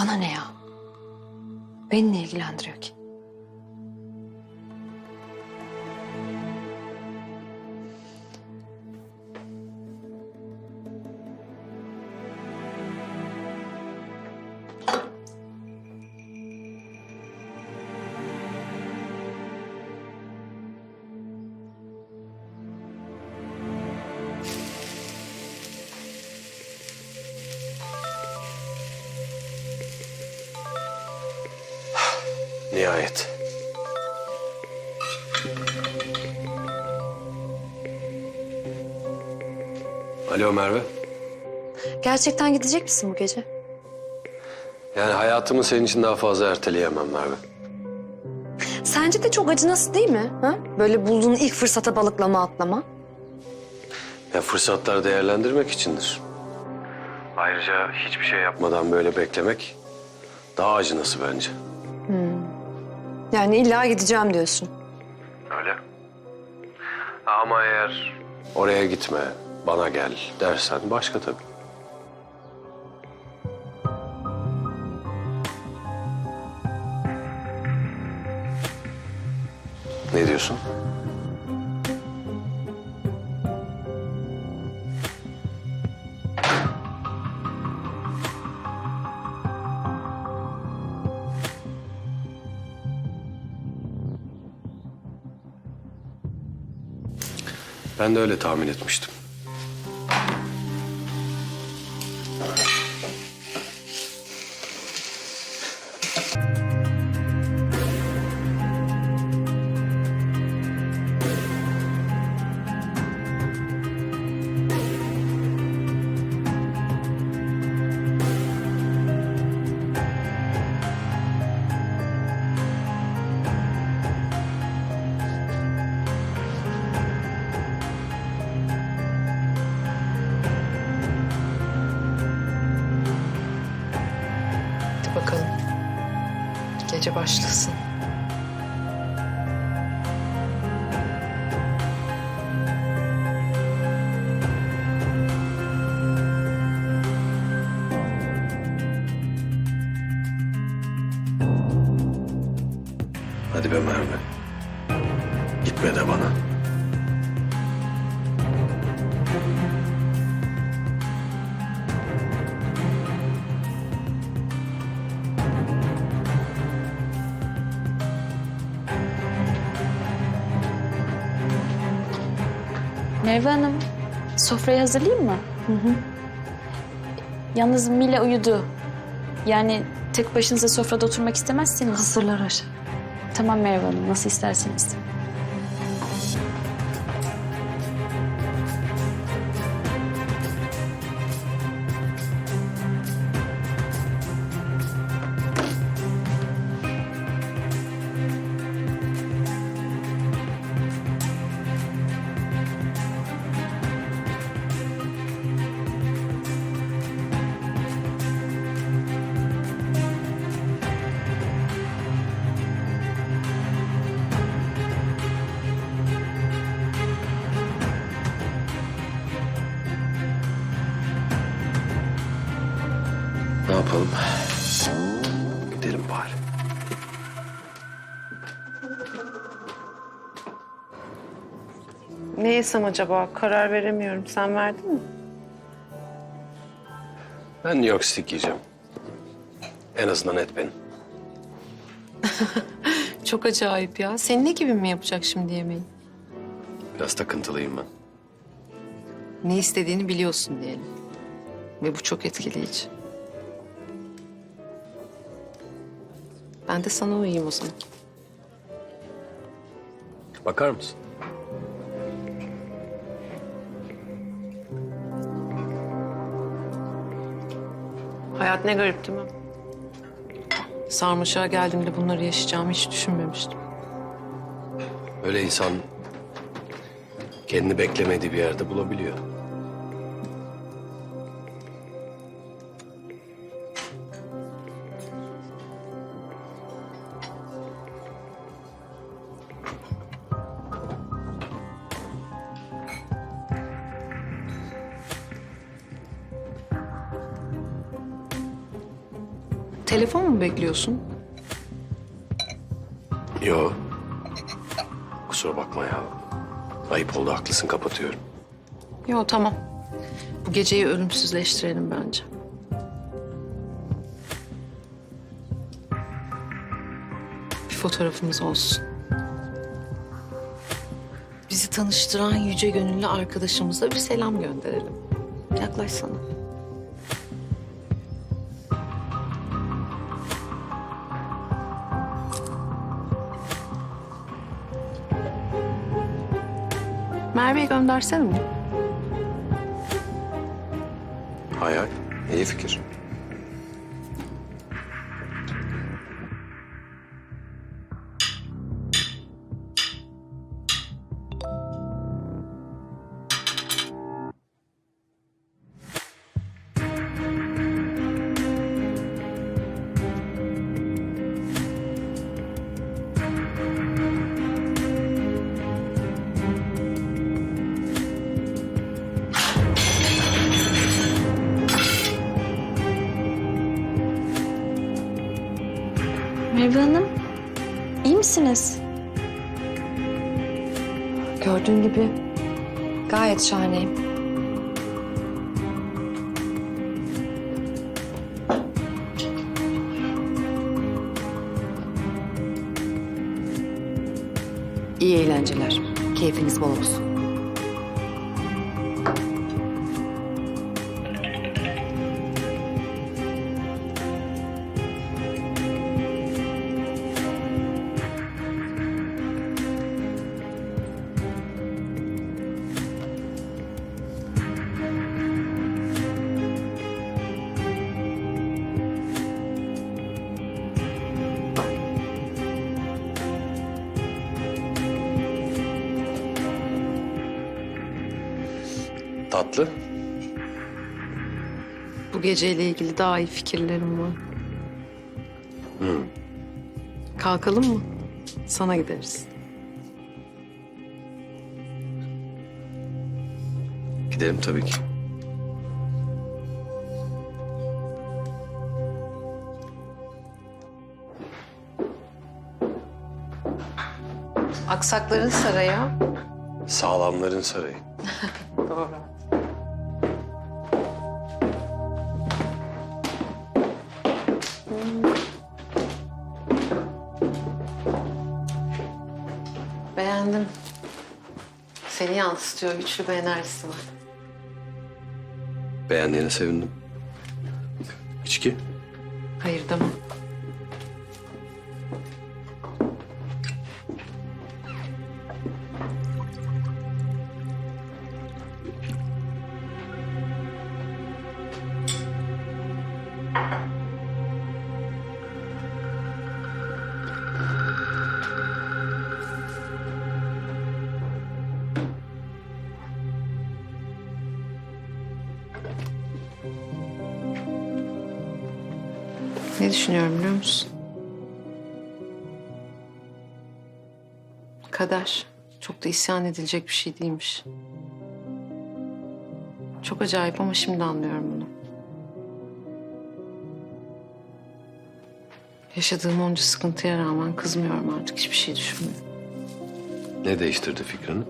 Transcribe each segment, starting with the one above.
Bana ne ya? Beni ne ilgilendiriyor ki? Merve. Gerçekten gidecek misin bu gece? Yani hayatımı senin için daha fazla erteleyemem Merve. Sence de çok acınası değil mi? Ha? Böyle bulduğun ilk fırsata balıklama atlama. Ya fırsatlar değerlendirmek içindir. Ayrıca hiçbir şey yapmadan böyle beklemek daha acınası bence. Yani illa gideceğim diyorsun. Öyle. Ama eğer oraya gitme, bana gel dersen başka tabii. Ne diyorsun? Ben de öyle tahmin etmiştim. Hadi be Merve. Gitme de bana. Merve Hanım, sofrayı hazırlayayım mı? Hı hı. Yalnız Mila uyudu. Yani tek başınıza sofrada oturmak istemezsiniz. Hazırlar Ayşe. Tamam Merve Hanım, nasıl isterseniz. Yesem acaba? Karar veremiyorum. Sen verdin mi? Ben New York Stick yiyeceğim. En azından et benim. Çok acayip ya. Senin ne gibi mi yapacak şimdi yemeği? Biraz takıntılıyım ben. Ne istediğini biliyorsun diyelim. Ve bu çok etkileyici. Ben de sana uyuyayım o zaman. Bakar mısın? Hayat ne garip değil mi? Sarmaşığa geldiğimde bunları yaşayacağımı hiç düşünmemiştim. Öyle insan kendini beklemediği bir yerde bulabiliyor. Kusura bakma ya. Ayıp oldu haklısın kapatıyorum. Yok tamam. Bu geceyi ölümsüzleştirelim bence. Bir fotoğrafımız olsun. Bizi tanıştıran yüce gönüllü arkadaşımıza bir selam gönderelim. Yaklaşsana. Merve'yi göndersene mi? Hay hay. İyi fikir. Misiniz? Gördüğün gibi gayet şahaneyim. Tatlı. Bu geceyle ilgili daha iyi fikirlerim var. Kalkalım mı? Sana gideriz. Gidelim tabii ki. Aksakların sarayı. Sağlamların sarayı. Beğendim. Seni yansıtıyor, güçlü bir enerjisi var. Beğendiğine sevindim. Kader çok da isyan edilecek bir şey değilmiş. Çok acayip ama şimdi anlıyorum bunu. Yaşadığım onca sıkıntıya rağmen kızmıyorum artık hiçbir şey düşünmüyorum. Ne değiştirdi fikrini?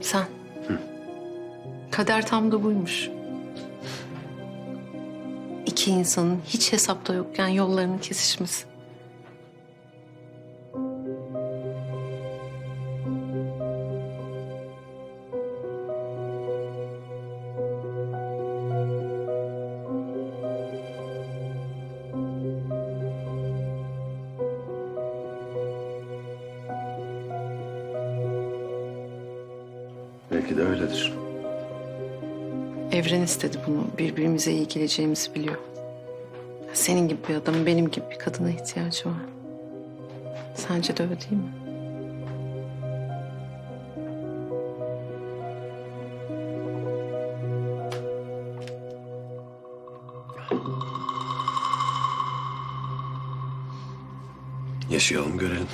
Sen. Kader tam da buymuş. İki insanın hiç hesapta yokken yollarının kesişmesi. Evren istedi bunu. Birbirimize iyi geleceğimizi biliyor. Senin gibi bir adamın benim gibi bir kadına ihtiyacı var. Sence de öyle değil mi? Yaşayalım görelim.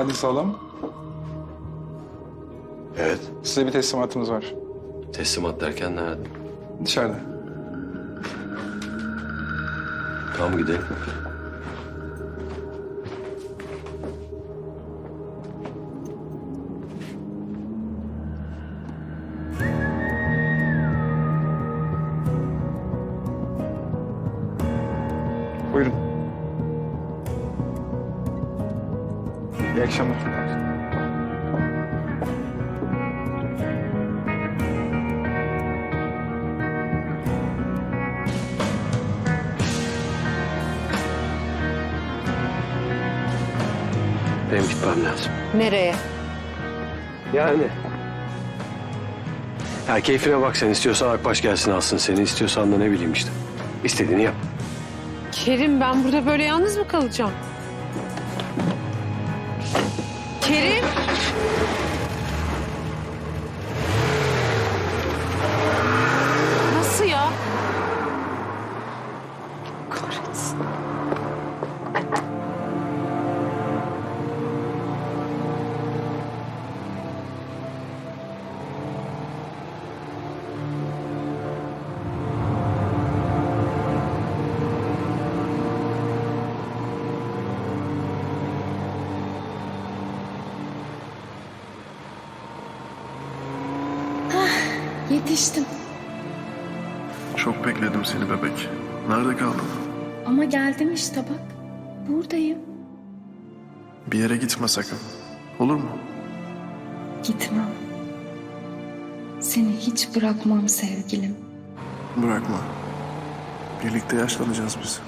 Adil Sağlam. Evet. Size bir teslimatımız var. Teslimat derken nerede? Dışarıda. Tamam gidelim. Ya keyfine bak sen istiyorsan Akbaş gelsin alsın seni istiyorsan da ne bileyim işte. İstediğini yap. Kerim ben burada böyle yalnız mı kalacağım? Kerim! Yetiştim. Çok bekledim seni bebek. Nerede kaldın? Ama geldim işte bak. Buradayım. Bir yere gitme sakın. Olur mu? Gitmem. Seni hiç bırakmam sevgilim. Bırakma. Birlikte yaşlanacağız biz.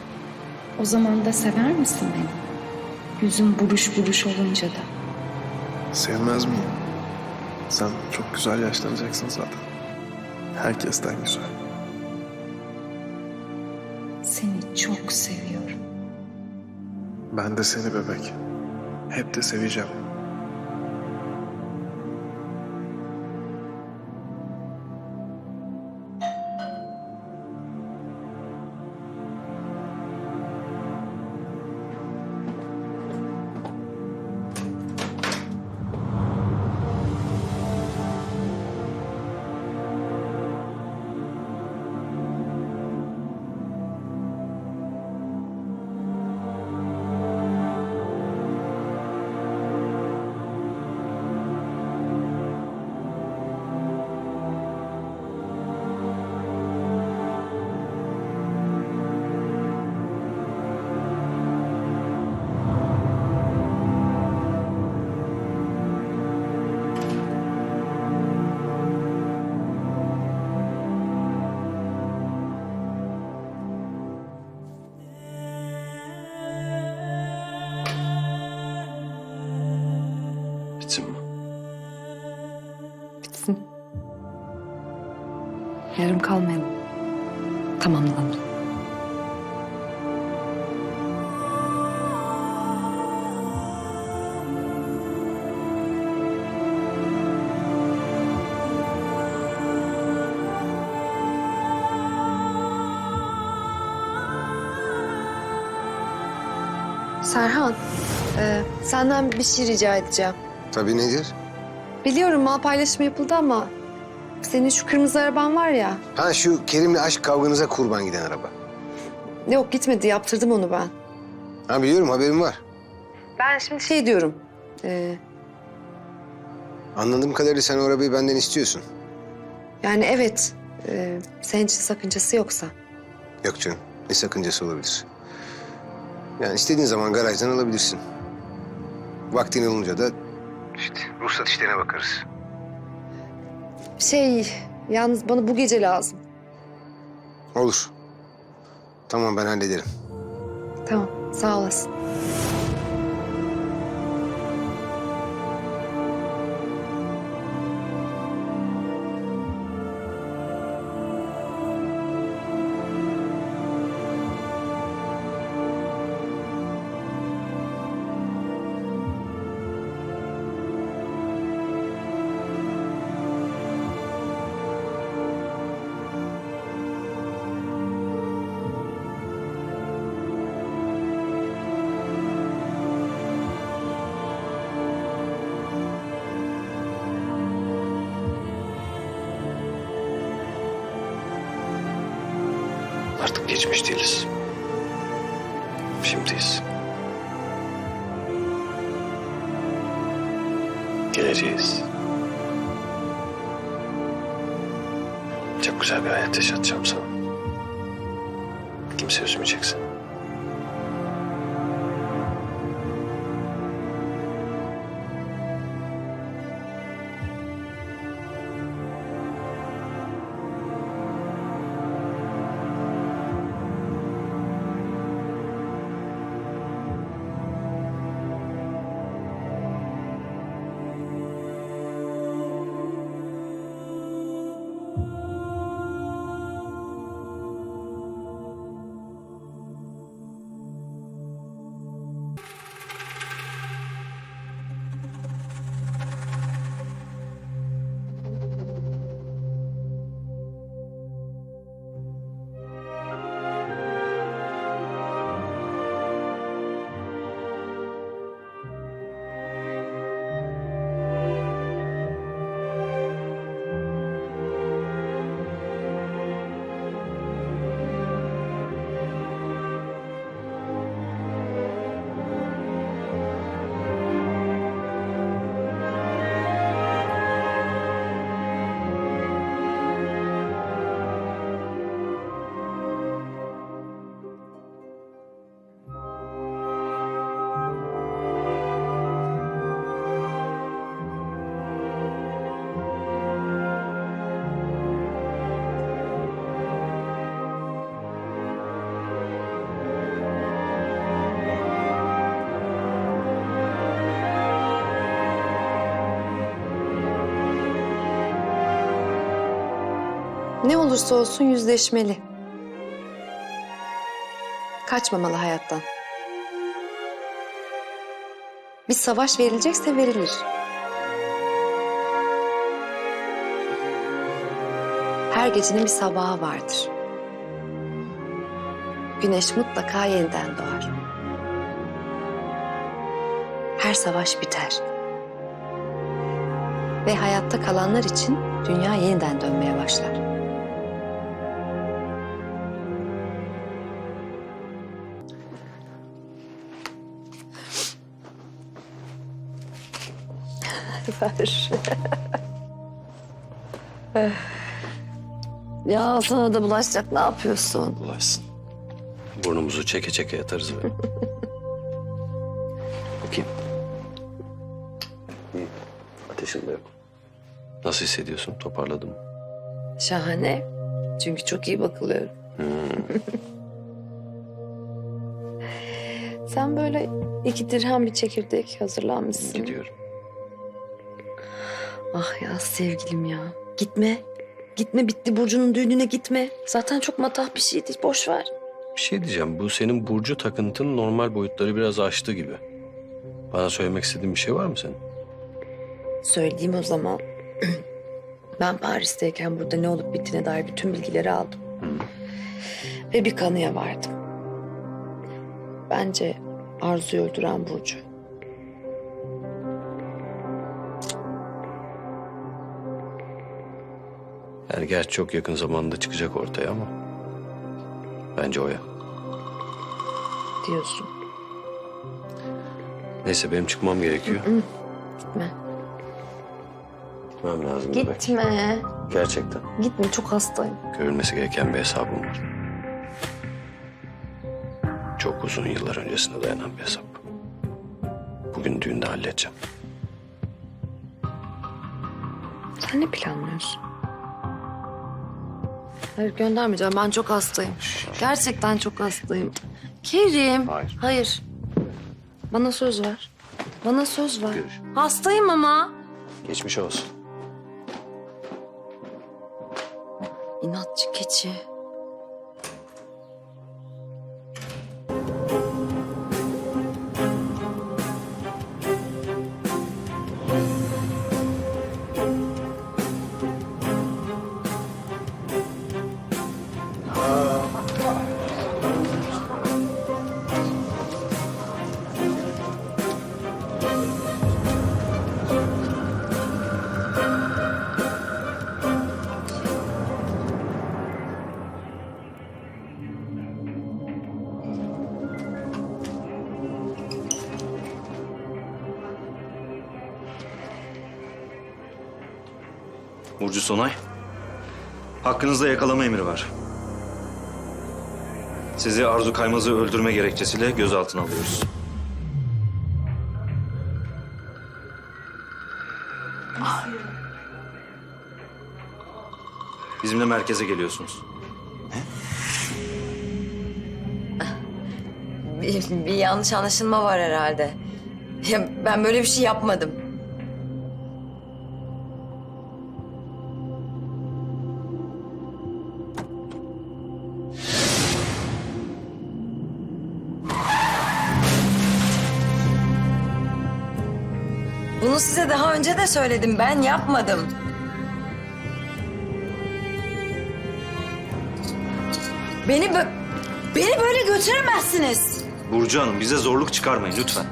O zaman da sever misin beni? Yüzüm buruş buruş olunca da. Sevmez miyim? Sen çok güzel yaşlanacaksın zaten. Herkesten güzel. Seni çok seviyorum. Ben de seni bebek. Hep de seveceğim. Yarım kalmayalım. Tamamlanalım. Serhan, e, senden bir şey rica edeceğim. Tabii nedir? Biliyorum mal paylaşımı yapıldı ama senin şu kırmızı araban var ya. Ha şu Kerim'le aşk kavganıza kurban giden araba. Yok gitmedi yaptırdım onu ben. Ha biliyorum haberim var. Ben şimdi şey diyorum. e, Anladığım kadarıyla sen o arabayı benden istiyorsun. yani evet e, senin için sakıncası yoksa. Yok canım ne sakıncası olabilir. Yani istediğin zaman garajdan alabilirsin. Vaktin olunca da işte ruhsat işlerine bakarız. Şey yalnız bana bu gece lazım. Olur. Tamam ben hallederim. Tamam sağ olasın. Geleceğiz. Çok güzel bir hayat yaşatacağım sana. Kimse üzmeyeceksin. Ne olursa olsun yüzleşmeli. Kaçmamalı hayattan. Bir savaş verilecekse verilir. Her gecenin bir sabahı vardır. Güneş mutlaka yeniden doğar. Her savaş biter. Ve hayatta kalanlar için dünya yeniden dönmeye başlar. Ver. ya sana da bulaşacak ne yapıyorsun? Bulaşsın. Burnumuzu çeke çeke yatarız böyle. Bakayım. İyi. Ateşin de yok. Nasıl hissediyorsun? Toparladın mı? Şahane. Çünkü çok iyi bakılıyorum. Sen böyle iki dirhem bir çekirdek hazırlanmışsın. Gidiyorum. Ah ya sevgilim ya. Gitme. Gitme bitti Burcu'nun düğününe gitme. Zaten çok matah bir şeydi. Boş ver. Bir şey diyeceğim. Bu senin Burcu takıntın normal boyutları biraz aştı gibi. Bana söylemek istediğin bir şey var mı senin? Söyleyeyim o zaman. Ben Paris'teyken burada ne olup bittiğine dair bütün bilgileri aldım. Ve bir kanıya vardım. Bence Arzu'yu öldüren Burcu. Yani gerçi çok yakın zamanda çıkacak ortaya ama... Bence o ya. diyorsun. Neyse benim çıkmam gerekiyor. Gitme. Gitmem lazım demek. Gitme. Gerçekten. Gitme çok hastayım. Görülmesi gereken bir hesabım var. Çok uzun yıllar öncesine dayanan bir hesap. Bugün düğünde halledeceğim. Sen ne planlıyorsun? Hayır göndermeyeceğim. Ben çok hastayım. Gerçekten çok hastayım. Kerim. Hayır. Hayır. Bana söz ver. Bana söz ver. Görüş. Hastayım ama. Geçmiş olsun. İnatçı keçi. Sonay. Hakkınızda yakalama emri var. Sizi Arzu Kaymaz'ı öldürme gerekçesiyle gözaltına alıyoruz. Bizimle merkeze geliyorsunuz. Bir, bir yanlış anlaşılma var herhalde. Ya ben böyle bir şey yapmadım. Size daha önce de söyledim. Ben yapmadım. Beni bö- beni böyle götüremezsiniz. Burcu Hanım bize zorluk çıkarmayın lütfen.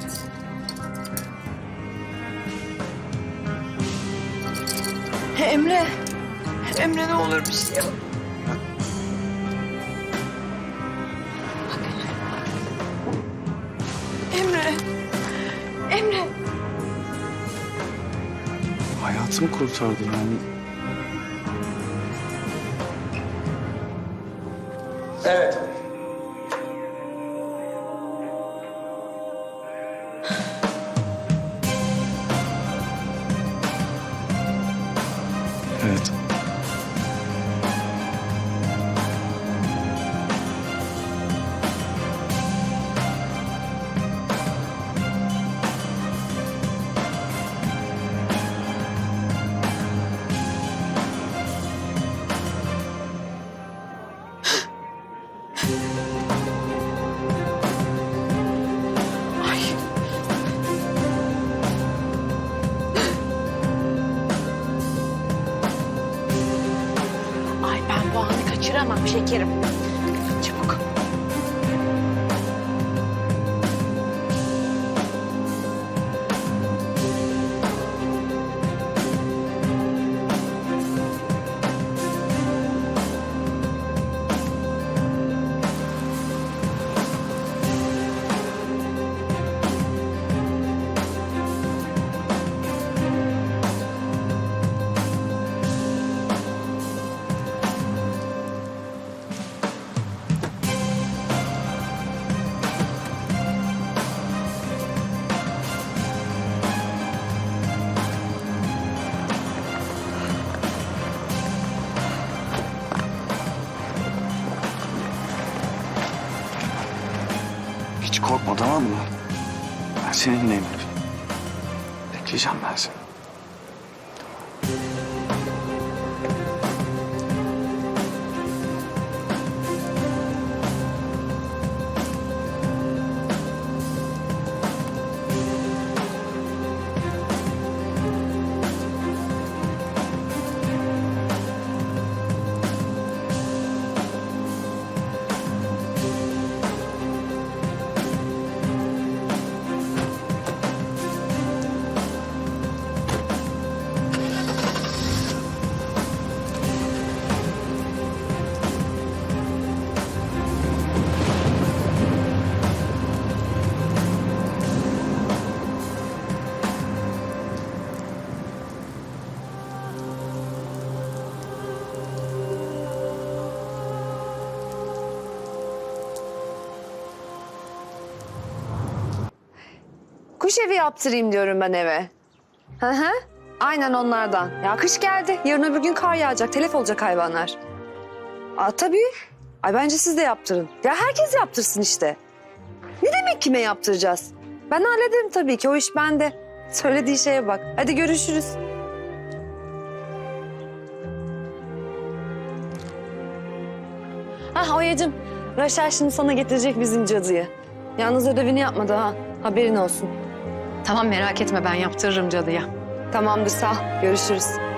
Emre. Emre ne olur bir şey yap. Hayatımı kurtardı yani. Kaçıramam şekerim. Korkma tamam mı? Ben seninleyim. Bekleyeceğim ben seni. Kuş evi yaptırayım diyorum ben eve. Hı hı. Aynen onlardan. Ya kış geldi. Yarın öbür gün kar yağacak. Telef olacak hayvanlar. Aa tabii. Ay bence siz de yaptırın. Ya herkes yaptırsın işte. Ne demek kime yaptıracağız? Ben hallederim tabii ki. O iş bende. Söylediği şeye bak. Hadi görüşürüz. Ha Oya'cığım. Raşel şimdi sana getirecek bizim cadıyı. Yalnız ödevini yapmadı ha. Haberin olsun. Tamam merak etme ben yaptırırım cadıya. Tamamdır sağ. Görüşürüz.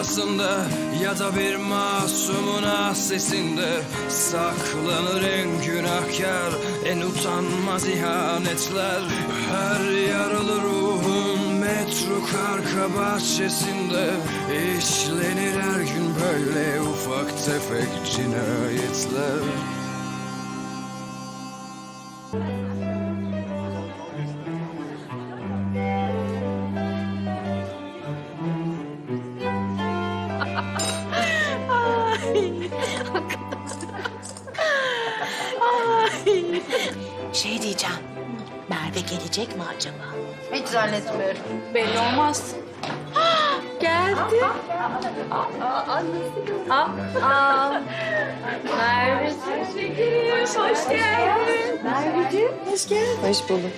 Yuvasında ya da bir masumun sesinde Saklanır en günahkar En utanmaz ihanetler. Her yaralı ruhun metro karka bahçesinde işlenir her gün böyle ufak tefek cinayetler Şey diyeceğim. Merve gelecek mi acaba? Hiç zannetmiyorum. Belli olmaz. Geldi. Aa, aa. Merveciğim. Hoş geldin. Merveciğim. Hoş geldin. Hoş bulduk.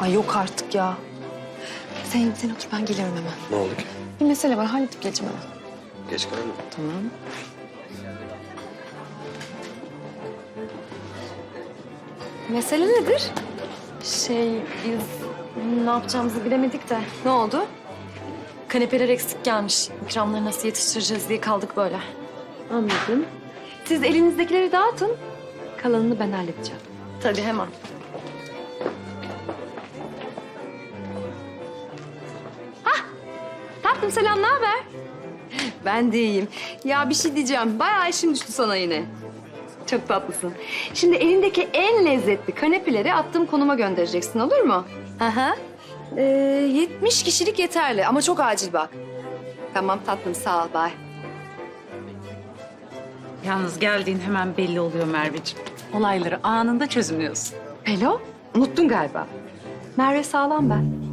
Ay yok artık ya. Sen, sen otur ben geliyorum hemen. Ne oldu ki? Bir mesele var halledip geleceğim hemen. Geç kaldın. Tamam. Mesele nedir? Şey, biz ne yapacağımızı bilemedik de. Ne oldu? Kanepeler eksik gelmiş. İkramları nasıl yetiştireceğiz diye kaldık böyle. Anladım. Siz elinizdekileri dağıtın. Kalanını ben halledeceğim. Tabii hemen. Tatlım selam, ne haber? Ben de iyiyim. Ya bir şey diyeceğim. Bayağı işim düştü sana yine. Çok tatlısın. Şimdi elindeki en lezzetli kanepeleri attığım konuma göndereceksin olur mu? Aha. Ee, 70 kişilik yeterli ama çok acil bak. Tamam tatlım sağ ol bye. Yalnız geldiğin hemen belli oluyor Merveciğim. Olayları anında çözümlüyorsun. Pelo unuttun galiba. Merve sağlam ben.